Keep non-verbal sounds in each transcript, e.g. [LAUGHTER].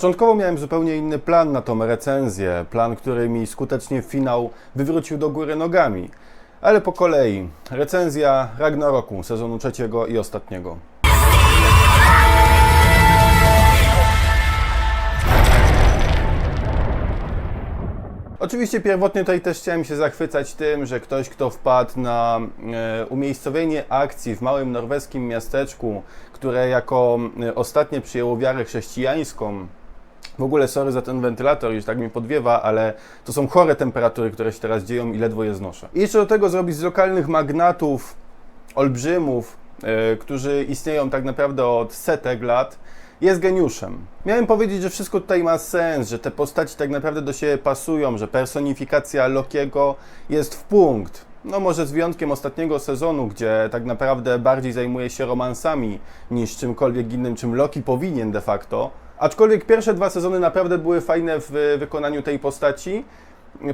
Początkowo miałem zupełnie inny plan na tą recenzję, plan, który mi skutecznie finał wywrócił do góry nogami. Ale po kolei. Recenzja Ragnaroku, sezonu trzeciego i ostatniego. Oczywiście pierwotnie tutaj też chciałem się zachwycać tym, że ktoś, kto wpadł na e, umiejscowienie akcji w małym norweskim miasteczku, które jako e, ostatnie przyjęło wiarę chrześcijańską, w ogóle sorry za ten wentylator, już tak mi podwiewa, ale to są chore temperatury, które się teraz dzieją i ledwo je znoszę. I jeszcze do tego zrobić z lokalnych magnatów, olbrzymów, e, którzy istnieją tak naprawdę od setek lat, jest geniuszem. Miałem powiedzieć, że wszystko tutaj ma sens, że te postaci tak naprawdę do siebie pasują, że personifikacja Lokiego jest w punkt. No może z wyjątkiem ostatniego sezonu, gdzie tak naprawdę bardziej zajmuje się romansami niż czymkolwiek innym, czym Loki powinien de facto. Aczkolwiek pierwsze dwa sezony naprawdę były fajne w wykonaniu tej postaci.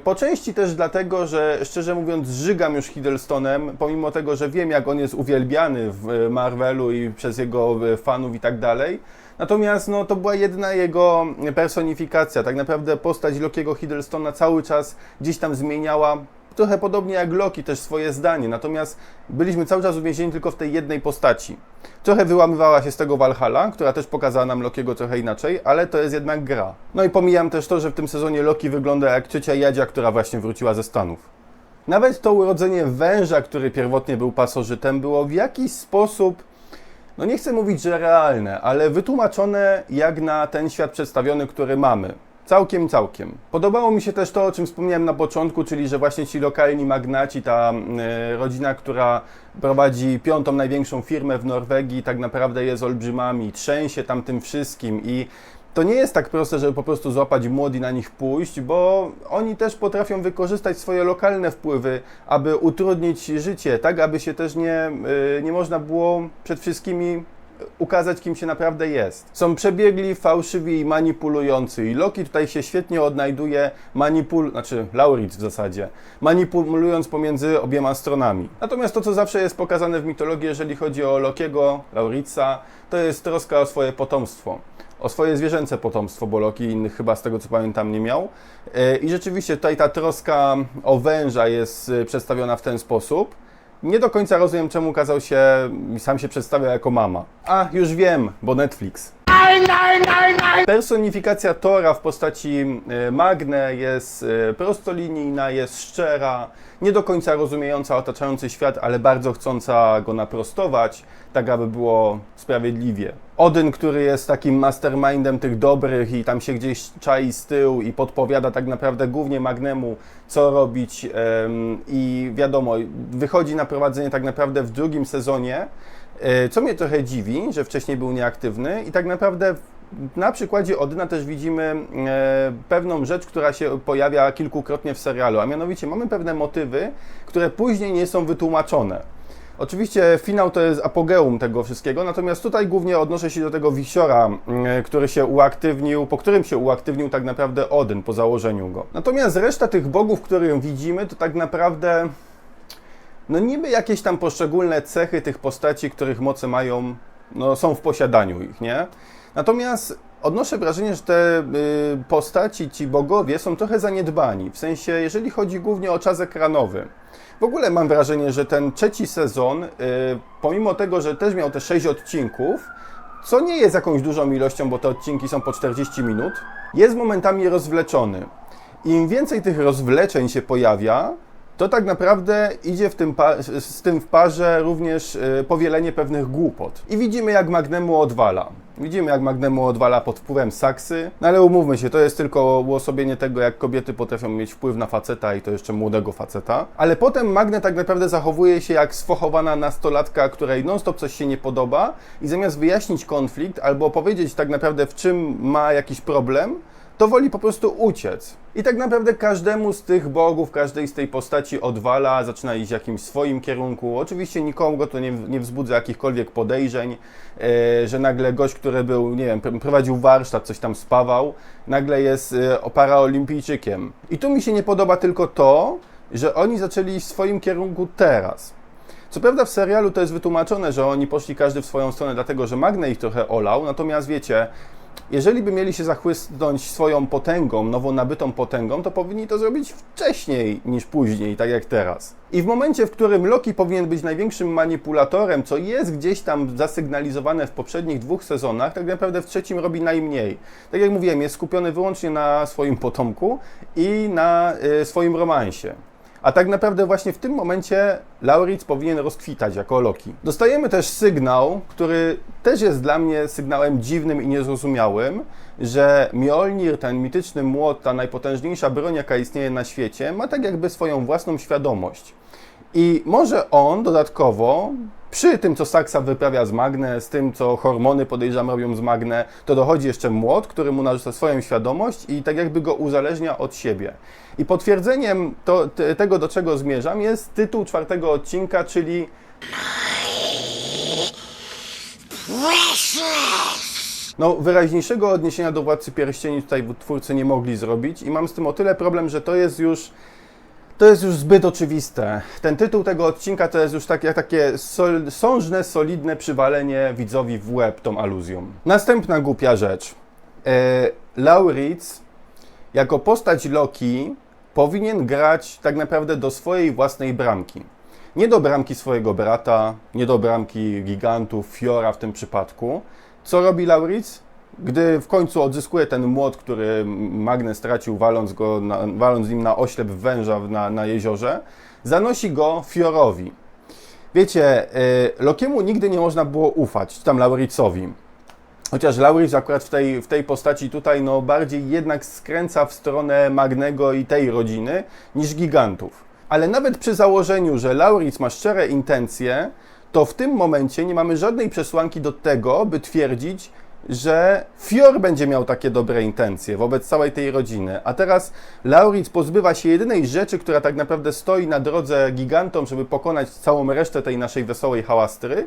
Po części też dlatego, że szczerze mówiąc żygam już Hiddlestonem, pomimo tego, że wiem jak on jest uwielbiany w Marvelu i przez jego fanów i tak dalej. Natomiast no, to była jedna jego personifikacja. Tak naprawdę postać Lokiego Hiddlestona cały czas gdzieś tam zmieniała trochę podobnie jak Loki też swoje zdanie, natomiast byliśmy cały czas uwięzieni tylko w tej jednej postaci. Trochę wyłamywała się z tego Valhalla, która też pokazała nam Lokiego trochę inaczej, ale to jest jednak gra. No i pomijam też to, że w tym sezonie Loki wygląda jak ciocia Jadzia, która właśnie wróciła ze Stanów. Nawet to urodzenie węża, który pierwotnie był pasożytem, było w jakiś sposób, no nie chcę mówić, że realne, ale wytłumaczone jak na ten świat przedstawiony, który mamy. Całkiem, całkiem. Podobało mi się też to, o czym wspomniałem na początku, czyli że właśnie ci lokalni magnaci, ta y, rodzina, która prowadzi piątą największą firmę w Norwegii, tak naprawdę jest olbrzymami, trzęsie tam tym wszystkim i to nie jest tak proste, żeby po prostu złapać młody na nich pójść, bo oni też potrafią wykorzystać swoje lokalne wpływy, aby utrudnić życie, tak aby się też nie, y, nie można było przed wszystkimi ukazać, kim się naprawdę jest. Są przebiegli, fałszywi i manipulujący. I Loki tutaj się świetnie odnajduje, manipul... znaczy Lauritz w zasadzie, manipulując pomiędzy obiema stronami. Natomiast to, co zawsze jest pokazane w mitologii, jeżeli chodzi o Lokiego, Lauritza, to jest troska o swoje potomstwo o swoje zwierzęce potomstwo, bo Loki innych chyba z tego co pamiętam nie miał. E, I rzeczywiście tutaj ta troska o węża jest e, przedstawiona w ten sposób. Nie do końca rozumiem, czemu kazał się sam się przedstawia jako mama. A, już wiem, bo Netflix. Personifikacja Tora w postaci e, Magne jest e, prostolinijna, jest szczera, nie do końca rozumiejąca otaczający świat, ale bardzo chcąca go naprostować, tak aby było sprawiedliwie. Odyn, który jest takim mastermindem tych dobrych i tam się gdzieś czai z tyłu i podpowiada tak naprawdę głównie Magnemu, co robić i wiadomo, wychodzi na prowadzenie tak naprawdę w drugim sezonie, co mnie trochę dziwi, że wcześniej był nieaktywny i tak naprawdę na przykładzie Odyna też widzimy e, pewną rzecz, która się pojawia kilkukrotnie w serialu, a mianowicie mamy pewne motywy, które później nie są wytłumaczone. Oczywiście finał to jest apogeum tego wszystkiego, natomiast tutaj głównie odnoszę się do tego wisiora, e, który się uaktywnił, po którym się uaktywnił tak naprawdę Odyn po założeniu go. Natomiast reszta tych bogów, których widzimy, to tak naprawdę no niby jakieś tam poszczególne cechy tych postaci, których moce mają, no są w posiadaniu ich, nie? Natomiast odnoszę wrażenie, że te y, postaci, ci bogowie są trochę zaniedbani. W sensie, jeżeli chodzi głównie o czas ekranowy. W ogóle mam wrażenie, że ten trzeci sezon, y, pomimo tego, że też miał te 6 odcinków, co nie jest jakąś dużą ilością, bo te odcinki są po 40 minut, jest momentami rozwleczony. Im więcej tych rozwleczeń się pojawia, to tak naprawdę idzie tym z tym w parze również y, powielenie pewnych głupot. I widzimy, jak Magnemu odwala. Widzimy, jak Magnemu odwala pod wpływem saksy, no ale umówmy się, to jest tylko uosobienie tego, jak kobiety potrafią mieć wpływ na faceta i to jeszcze młodego faceta. Ale potem Magne tak naprawdę zachowuje się jak sfochowana nastolatka, której non-stop coś się nie podoba i zamiast wyjaśnić konflikt albo powiedzieć tak naprawdę w czym ma jakiś problem, to woli po prostu uciec. I tak naprawdę każdemu z tych bogów, każdej z tej postaci odwala, zaczyna iść w jakimś swoim kierunku. Oczywiście nikomu go to nie, nie wzbudza jakichkolwiek podejrzeń, e, że nagle gość, który był, nie wiem, prowadził warsztat, coś tam spawał, nagle jest e, paraolimpijczykiem. I tu mi się nie podoba tylko to, że oni zaczęli iść w swoim kierunku teraz. Co prawda w serialu to jest wytłumaczone, że oni poszli każdy w swoją stronę, dlatego że Magne ich trochę olał, natomiast wiecie, jeżeli by mieli się zachłysnąć swoją potęgą, nowo nabytą potęgą, to powinni to zrobić wcześniej niż później, tak jak teraz. I w momencie, w którym Loki powinien być największym manipulatorem, co jest gdzieś tam zasygnalizowane w poprzednich dwóch sezonach, tak naprawdę w trzecim robi najmniej. Tak jak mówiłem, jest skupiony wyłącznie na swoim potomku i na y, swoim romansie. A tak naprawdę właśnie w tym momencie Lauritz powinien rozkwitać jako Loki. Dostajemy też sygnał, który też jest dla mnie sygnałem dziwnym i niezrozumiałym, że Mjolnir, ten mityczny młot, ta najpotężniejsza broń, jaka istnieje na świecie, ma tak jakby swoją własną świadomość. I może on dodatkowo, przy tym co Saksa wyprawia z Magnę, z tym co hormony podejrzewam robią z Magnę, to dochodzi jeszcze młot, który mu narzuca swoją świadomość i tak jakby go uzależnia od siebie. I potwierdzeniem to, te- tego, do czego zmierzam, jest tytuł czwartego odcinka, czyli No, wyraźniejszego odniesienia do Władcy Pierścieni tutaj twórcy nie mogli zrobić i mam z tym o tyle problem, że to jest już to jest już zbyt oczywiste. Ten tytuł tego odcinka to jest już takie, takie sol, sążne, solidne przywalenie widzowi w łeb tą aluzją. Następna głupia rzecz. E, Lauritz jako postać Loki powinien grać tak naprawdę do swojej własnej bramki. Nie do bramki swojego brata, nie do bramki gigantów, Fiora w tym przypadku. Co robi Lauritz? Gdy w końcu odzyskuje ten młot, który Magnę stracił, waląc, go na, waląc nim na oślep węża na, na jeziorze, zanosi go Fiorowi. Wiecie, y, Lokiemu nigdy nie można było ufać, czy tam Lauritzowi. Chociaż Lauritz akurat w tej, w tej postaci tutaj no, bardziej jednak skręca w stronę Magnego i tej rodziny niż gigantów. Ale nawet przy założeniu, że Lauritz ma szczere intencje, to w tym momencie nie mamy żadnej przesłanki do tego, by twierdzić, że Fior będzie miał takie dobre intencje wobec całej tej rodziny. A teraz Lauritz pozbywa się jedynej rzeczy, która tak naprawdę stoi na drodze gigantom, żeby pokonać całą resztę tej naszej wesołej hałastry.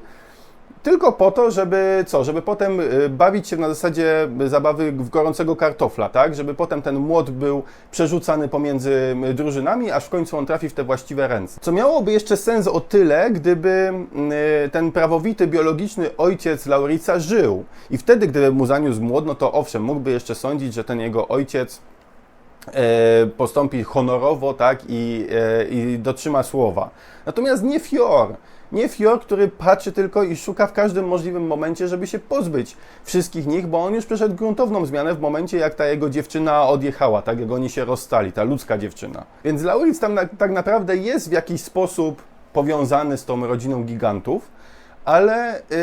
Tylko po to, żeby co? Żeby potem y, bawić się na zasadzie zabawy w gorącego kartofla, tak? Żeby potem ten młot był przerzucany pomiędzy y, drużynami, aż w końcu on trafi w te właściwe ręce. Co miałoby jeszcze sens o tyle, gdyby y, ten prawowity, biologiczny ojciec Laurica żył. I wtedy, gdyby mu zaniósł młot, no to owszem, mógłby jeszcze sądzić, że ten jego ojciec e, postąpi honorowo, tak, i, e, i dotrzyma słowa. Natomiast nie Fior. Nie Fior, który patrzy tylko i szuka w każdym możliwym momencie, żeby się pozbyć wszystkich nich, bo on już przeszedł gruntowną zmianę w momencie, jak ta jego dziewczyna odjechała, tak jak oni się rozstali, ta ludzka dziewczyna. Więc Lauritz tam na, tak naprawdę jest w jakiś sposób powiązany z tą rodziną gigantów, ale yy,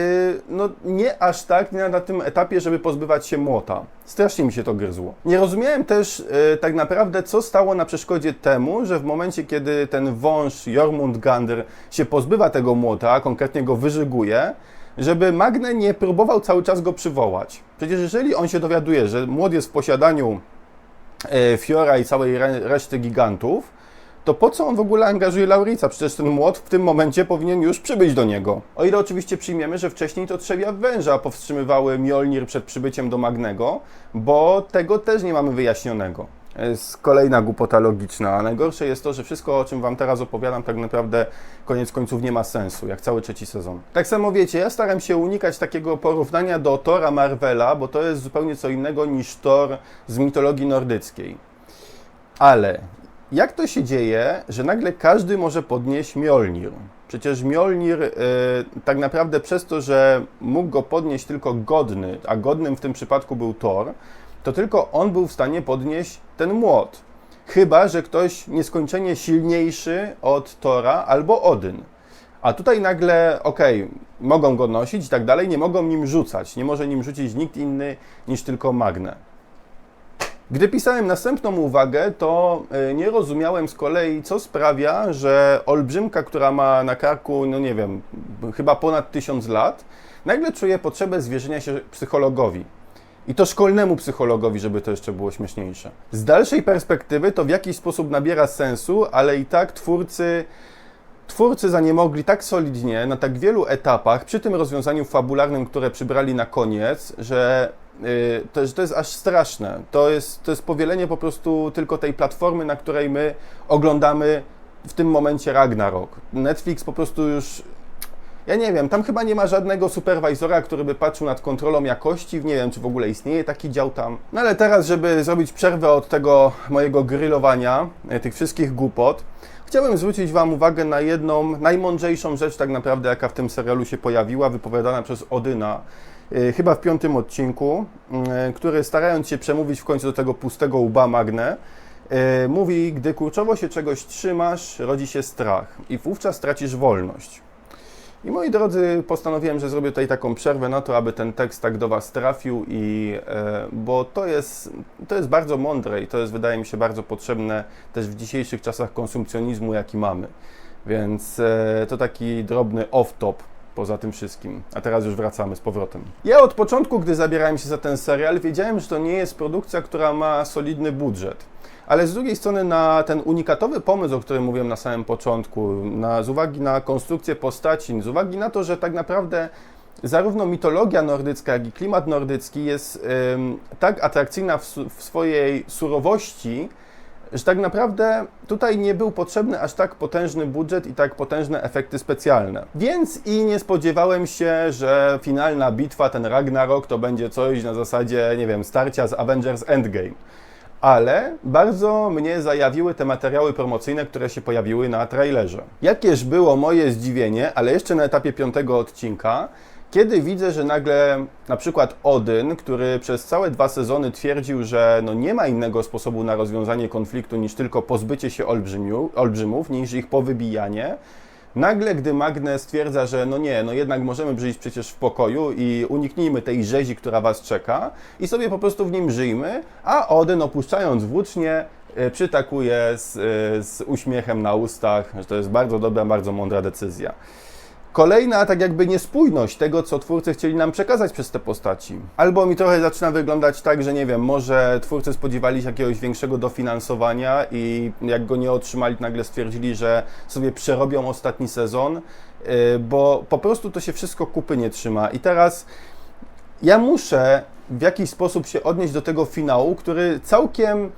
no, nie aż tak, nie na tym etapie, żeby pozbywać się młota. Strasznie mi się to gryzło. Nie rozumiałem też yy, tak naprawdę, co stało na przeszkodzie temu, że w momencie, kiedy ten wąż Jormungandr się pozbywa tego młota, konkretnie go wyżyguje, żeby Magne nie próbował cały czas go przywołać. Przecież jeżeli on się dowiaduje, że młot jest w posiadaniu e, Fiora i całej re- reszty gigantów, to po co on w ogóle angażuje Laurica? Przecież ten młot w tym momencie powinien już przybyć do niego. O ile oczywiście przyjmiemy, że wcześniej to trzewia węża powstrzymywały Mjolnir przed przybyciem do Magnego, bo tego też nie mamy wyjaśnionego. Jest kolejna głupota logiczna, a najgorsze jest to, że wszystko, o czym Wam teraz opowiadam, tak naprawdę koniec końców nie ma sensu, jak cały trzeci sezon. Tak samo wiecie, ja staram się unikać takiego porównania do Tora Marvela, bo to jest zupełnie co innego niż Thor z mitologii nordyckiej. Ale jak to się dzieje, że nagle każdy może podnieść Mjolnir? Przecież Mjolnir y, tak naprawdę przez to, że mógł go podnieść tylko godny, a godnym w tym przypadku był Thor, to tylko on był w stanie podnieść ten młot. Chyba, że ktoś nieskończenie silniejszy od Tora albo Odyn. A tutaj nagle, okej, mogą go nosić i tak dalej, nie mogą nim rzucać. Nie może nim rzucić nikt inny niż tylko Magnę. Gdy pisałem następną uwagę, to y, nie rozumiałem z kolei, co sprawia, że olbrzymka, która ma na karku, no nie wiem, chyba ponad tysiąc lat, nagle czuje potrzebę zwierzenia się psychologowi. I to szkolnemu psychologowi, żeby to jeszcze było śmieszniejsze. Z dalszej perspektywy to w jakiś sposób nabiera sensu, ale i tak twórcy Twórcy zaniemogli tak solidnie na tak wielu etapach przy tym rozwiązaniu fabularnym, które przybrali na koniec, że yy, to, że to jest aż straszne. To jest, to jest powielenie po prostu tylko tej platformy, na której my oglądamy w tym momencie Ragnarok. Netflix po prostu już ja nie wiem, tam chyba nie ma żadnego superwajzora, który by patrzył nad kontrolą jakości. Nie wiem, czy w ogóle istnieje taki dział tam. No ale teraz, żeby zrobić przerwę od tego mojego grillowania, e, tych wszystkich głupot, chciałbym zwrócić Wam uwagę na jedną najmądrzejszą rzecz, tak naprawdę, jaka w tym serialu się pojawiła, wypowiadana przez Odyna. e, Chyba w piątym odcinku, e, który starając się przemówić w końcu do tego pustego łba Magnę, e, mówi, gdy kurczowo się czegoś trzymasz, rodzi się strach i wówczas tracisz wolność. I moi drodzy, postanowiłem, że zrobię tutaj taką przerwę na to, aby ten tekst tak do Was trafił, i, e, bo to jest, to jest bardzo mądre i to jest, wydaje mi się, bardzo potrzebne też w dzisiejszych czasach konsumpcjonizmu, jaki mamy. Więc e, to taki drobny off-top poza tym wszystkim. A teraz już wracamy z powrotem. Ja od początku, gdy zabierałem się za ten serial, wiedziałem, że to nie jest produkcja, która ma solidny budżet. Ale z drugiej strony na ten unikatowy pomysł, o którym mówiłem na samym początku, na, z uwagi na konstrukcję postaci, z uwagi na to, że tak naprawdę zarówno mitologia nordycka, jak i klimat nordycki jest ym, tak atrakcyjna w, w swojej surowości, że tak naprawdę tutaj nie był potrzebny aż tak potężny budżet i tak potężne efekty specjalne. Więc i nie spodziewałem się, że finalna bitwa, ten Ragnarok, to będzie coś na zasadzie, nie wiem, starcia z Avengers Endgame. Ale bardzo mnie zajawiły te materiały promocyjne, które się pojawiły na trailerze. Jakież było moje zdziwienie, ale jeszcze na etapie piątego odcinka, kiedy widzę, że nagle na przykład Odyn, który przez całe dwa sezony twierdził, że no nie ma innego sposobu na rozwiązanie konfliktu niż tylko pozbycie się olbrzymiu, olbrzymów, niż ich powybijanie, nagle gdy Magne stwierdza, że no nie, no jednak możemy żyć przecież w pokoju i uniknijmy tej rzezi, która was czeka i sobie po prostu w nim żyjmy, a Odyn opuszczając włócznie e, przytakuje z, e, z uśmiechem na ustach, że to jest bardzo dobra, bardzo mądra decyzja. Kolejna, tak jakby niespójność tego, co twórcy chcieli nam przekazać przez te postaci. Albo mi trochę zaczyna wyglądać tak, że nie wiem, może twórcy spodziewali się jakiegoś większego dofinansowania i jak go nie otrzymali, nagle stwierdzili, że sobie przerobią ostatni sezon, yy, bo po prostu to się wszystko kupy nie trzyma. I teraz ja muszę w jakiś sposób się odnieść do tego finału, który całkiem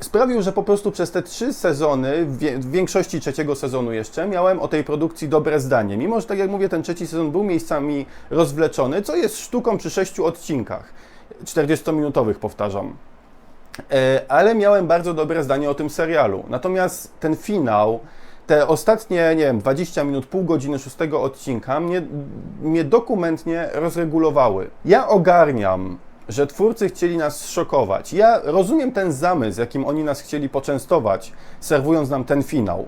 sprawił, że po prostu przez te trzy sezony, w większości trzeciego sezonu jeszcze, miałem o tej produkcji dobre zdanie. Mimo, że tak jak mówię, ten trzeci sezon był miejscami rozwleczony, co jest sztuką przy sześciu odcinkach. 40-minutowych powtarzam. E, Ale miałem bardzo dobre zdanie o tym serialu. Natomiast ten finał, te ostatnie, nie wiem, 20 minut, pół godziny szóstego odcinka mnie, mnie dokumentnie rozregulowały. Ja ogarniam, że twórcy chcieli nas szokować. Ja rozumiem ten zamysł, jakim oni nas chcieli poczęstować, serwując nam ten finał.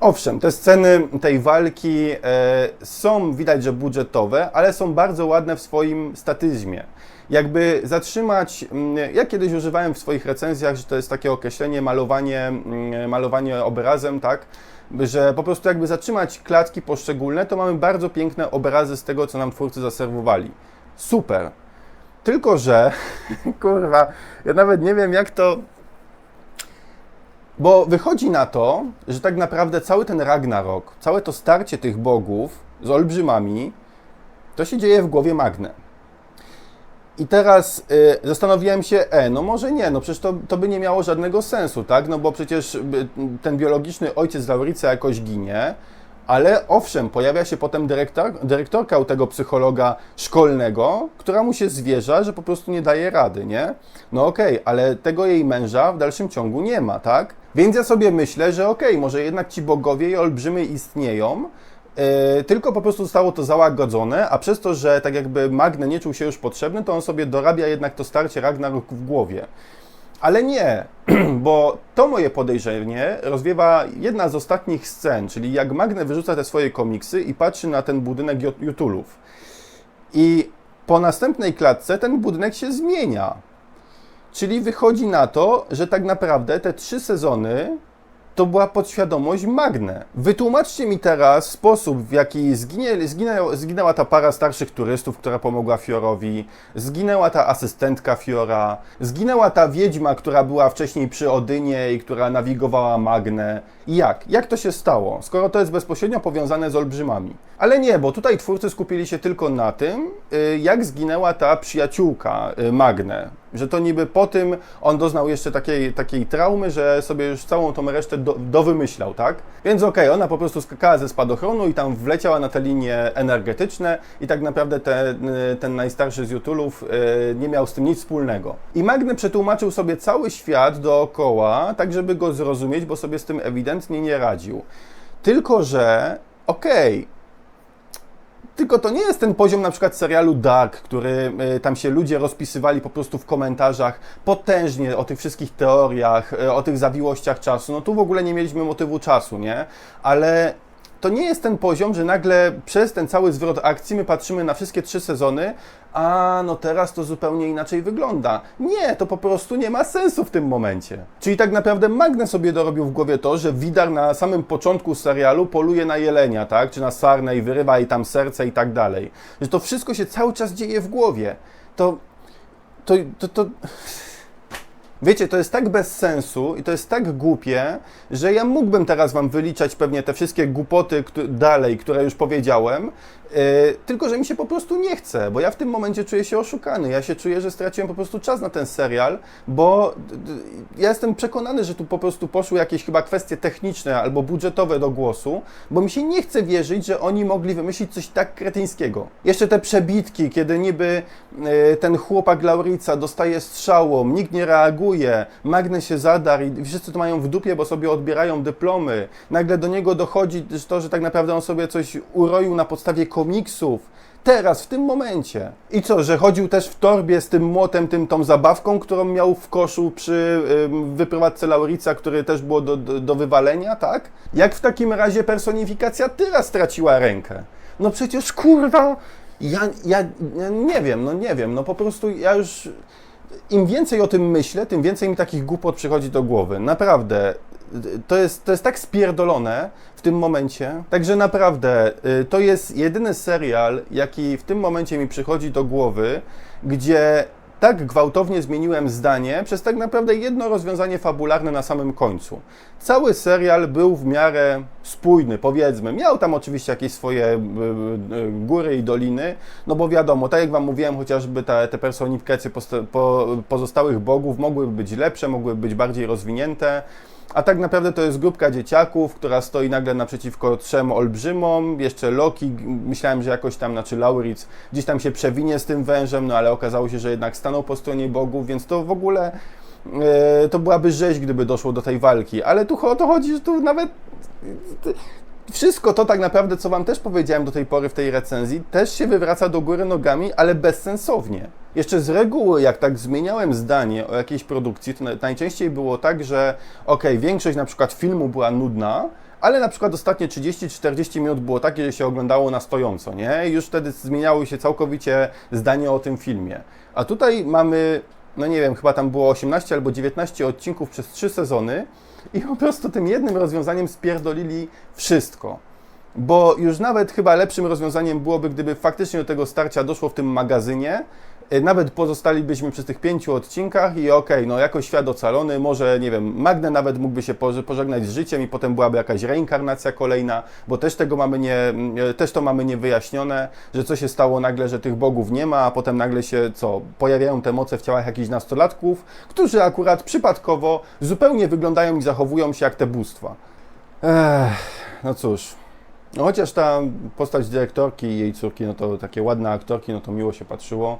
Owszem, te sceny tej walki e, są widać, że budżetowe, ale są bardzo ładne w swoim statyzmie. Jakby zatrzymać, mm, ja kiedyś używałem w swoich recenzjach, że to jest takie określenie malowanie, mm, malowanie obrazem, tak? Że po prostu jakby zatrzymać klatki poszczególne, to mamy bardzo piękne obrazy z tego, co nam twórcy zaserwowali. Super. Tylko, że, [LAUGHS] kurwa, ja nawet nie wiem, jak to bo wychodzi na to, że tak naprawdę cały ten Ragnarok, całe to starcie tych bogów z olbrzymami, to się dzieje w głowie Magne. I teraz y, zastanowiłem się, e, no może nie, no przecież to, to by nie miało żadnego sensu, tak? No bo przecież y, ten biologiczny ojciec Laurica jakoś ginie, ale owszem, pojawia się potem dyrektor, dyrektorka u tego psychologa szkolnego, która mu się zwierza, że po prostu nie daje rady, nie? No okej, ale tego jej męża w dalszym ciągu nie ma, tak? Więc ja sobie myślę, że okej, może jednak ci bogowie i olbrzymy istnieją, Yy, tylko po prostu zostało to załagodzone, a przez to, że tak jakby Magne nie czuł się już potrzebny, to on sobie dorabia jednak to starcie Ragnarok w głowie. Ale nie, [CLEARS THROAT] bo to moje podejrzenie rozwiewa jedna z ostatnich scen, czyli jak Magne wyrzuca te swoje komiksy i patrzy na ten budynek Jut- Jutulów. I po następnej klatce ten budynek się zmienia. Czyli wychodzi na to, że tak naprawdę te trzy sezony to była podświadomość Magne. Wytłumaczcie mi teraz sposób, w jaki zginie, zginęła, zginęła ta para starszych turystów, która pomogła Fiorowi, zginęła ta asystentka Fiora, zginęła ta wiedźma, która była wcześniej przy Odynie i która nawigowała Magnę. I jak? Jak to się stało, skoro to jest bezpośrednio powiązane z olbrzymami? Ale nie, bo tutaj twórcy skupili się tylko na tym, y, jak zginęła ta przyjaciółka y, Magne. Że to niby po tym on doznał jeszcze takiej, takiej traumy, że sobie już całą tą resztę do, dowymyślał, tak? Więc okej, ona po prostu skakała ze spadochronu i tam wleciała na te linie energetyczne i tak naprawdę te, ten najstarszy z Jutulów y, nie miał z tym nic wspólnego. I Magne przetłumaczył sobie cały świat dookoła, tak żeby go zrozumieć, bo sobie z tym ewidentnie nie radził. Tylko, że okej, tylko to nie jest ten poziom na przykład serialu Dark, który y, tam się ludzie rozpisywali po prostu w komentarzach potężnie o tych wszystkich teoriach, y, o tych zawiłościach czasu. No tu w ogóle nie mieliśmy motywu czasu, nie? Ale to nie jest ten poziom, że nagle przez ten cały zwrot akcji my patrzymy na wszystkie trzy sezony, a no teraz to zupełnie inaczej wygląda. Nie, to po prostu nie ma sensu w tym momencie. Czyli tak naprawdę Magne sobie dorobił w głowie to, że Widar na samym początku serialu poluje na jelenia, tak? Czy na sarnę i wyrywa jej tam serce i tak dalej. Że to wszystko się cały czas dzieje w głowie. To... to, to, to... Wiecie, to jest tak bez sensu i to jest tak głupie, że ja mógłbym teraz Wam wyliczać pewnie te wszystkie głupoty dalej, które już powiedziałem, tylko że mi się po prostu nie chce, bo ja w tym momencie czuję się oszukany. Ja się czuję, że straciłem po prostu czas na ten serial, bo ja jestem przekonany, że tu po prostu poszły jakieś chyba kwestie techniczne albo budżetowe do głosu, bo mi się nie chce wierzyć, że oni mogli wymyślić coś tak kretyńskiego. Jeszcze te przebitki, kiedy niby yy, ten chłopak Laurica dostaje strzałą, nikt nie reaguje, Magne się zadarł i wszyscy to mają w dupie, bo sobie odbierają dyplomy. Nagle do niego dochodzi to, że tak naprawdę on sobie coś uroił na podstawie komiksów. Teraz, w tym momencie. I co, że chodził też w torbie z tym młotem, tym, tą zabawką, którą miał w koszu przy ym, wyprowadzce Laurica, który też było do, do, do wywalenia, tak? Jak w takim razie personifikacja Tyra straciła rękę? No przecież kurwa, ja, ja, ja nie wiem, no nie wiem, no po prostu ja już im więcej o tym myślę, tym więcej mi takich głupot przychodzi do głowy. Naprawdę. To jest, to jest tak spierdolone w tym momencie. Także naprawdę, y, to jest jedyny serial, jaki w tym momencie mi przychodzi do głowy, gdzie tak gwałtownie zmieniłem zdanie przez tak naprawdę jedno rozwiązanie fabularne na samym końcu. Cały serial był w miarę spójny, powiedzmy. Miał tam oczywiście jakieś swoje y, y, góry i doliny, no bo wiadomo, tak jak Wam mówiłem, chociażby te, te personifikacje pozostałych bogów mogłyby być lepsze, mogłyby być bardziej rozwinięte. A tak naprawdę to jest grupka dzieciaków, która stoi nagle naprzeciwko trzem olbrzymom. Jeszcze Loki, myślałem, że jakoś tam, znaczy Lauric, gdzieś tam się przewinie z tym wężem, no ale okazało się, że jednak stanął po stronie bogów, więc to w ogóle e, to byłaby rzeź, gdyby doszło do tej walki. Ale tu o to chodzi, że tu nawet wszystko to tak naprawdę, co Wam też powiedziałem do tej pory w tej recenzji, też się wywraca do góry nogami, ale bezsensownie. Jeszcze z reguły, jak tak zmieniałem zdanie o jakiejś produkcji, to na- najczęściej było tak, że okej, większość na przykład filmu była nudna, ale na przykład ostatnie 30-40 minut było takie, że się oglądało na stojąco, nie? Już wtedy zmieniało się całkowicie zdanie o tym filmie. A tutaj mamy, no nie wiem, chyba tam było 18 albo 19 odcinków przez 3 sezony i po prostu tym jednym rozwiązaniem spierdolili wszystko. Bo już nawet chyba lepszym rozwiązaniem byłoby, gdyby faktycznie do tego starcia doszło w tym magazynie, nawet pozostalibyśmy przy tych pięciu odcinkach i okej, no jakoś świat ocalony, może, nie wiem, Magne nawet mógłby się poże- pożegnać z życiem i potem byłaby jakaś reinkarnacja kolejna, bo też tego mamy nie, e, też to mamy niewyjaśnione, że co się stało nagle, że tych bogów nie ma, a potem nagle się, co, pojawiają te moce w ciałach jakichś nastolatków, którzy akurat przypadkowo zupełnie wyglądają i zachowują się jak te bóstwa. Ech, no cóż, no chociaż ta postać dyrektorki i jej córki, no to takie ładne aktorki, no to miło się patrzyło.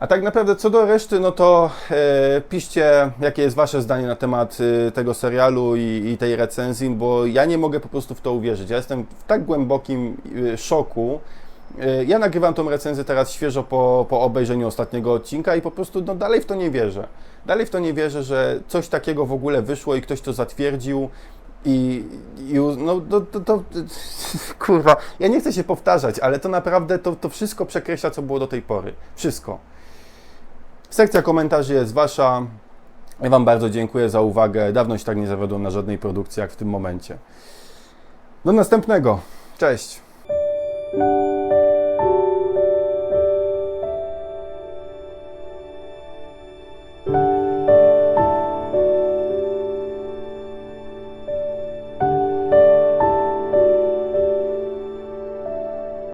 A tak naprawdę co do reszty, no to e, piszcie, jakie jest Wasze zdanie na temat e, tego serialu i, i tej recenzji, bo ja nie mogę po prostu w to uwierzyć. Ja jestem w tak głębokim e, szoku. E, ja nagrywam tą recenzję teraz świeżo po, po obejrzeniu ostatniego odcinka i po prostu no, dalej w to nie wierzę. Dalej w to nie wierzę, że coś takiego w ogóle wyszło i ktoś to zatwierdził. I, i no to, to, to, [LAUGHS] kurwa, ja nie chcę się powtarzać, ale to naprawdę to, to wszystko przekreśla, co było do tej pory. Wszystko. Sekcja komentarzy jest wasza. Ja Wam bardzo dziękuję za uwagę. Dawno się tak nie zawiodłem na żadnej produkcji jak w tym momencie. Do następnego. Cześć.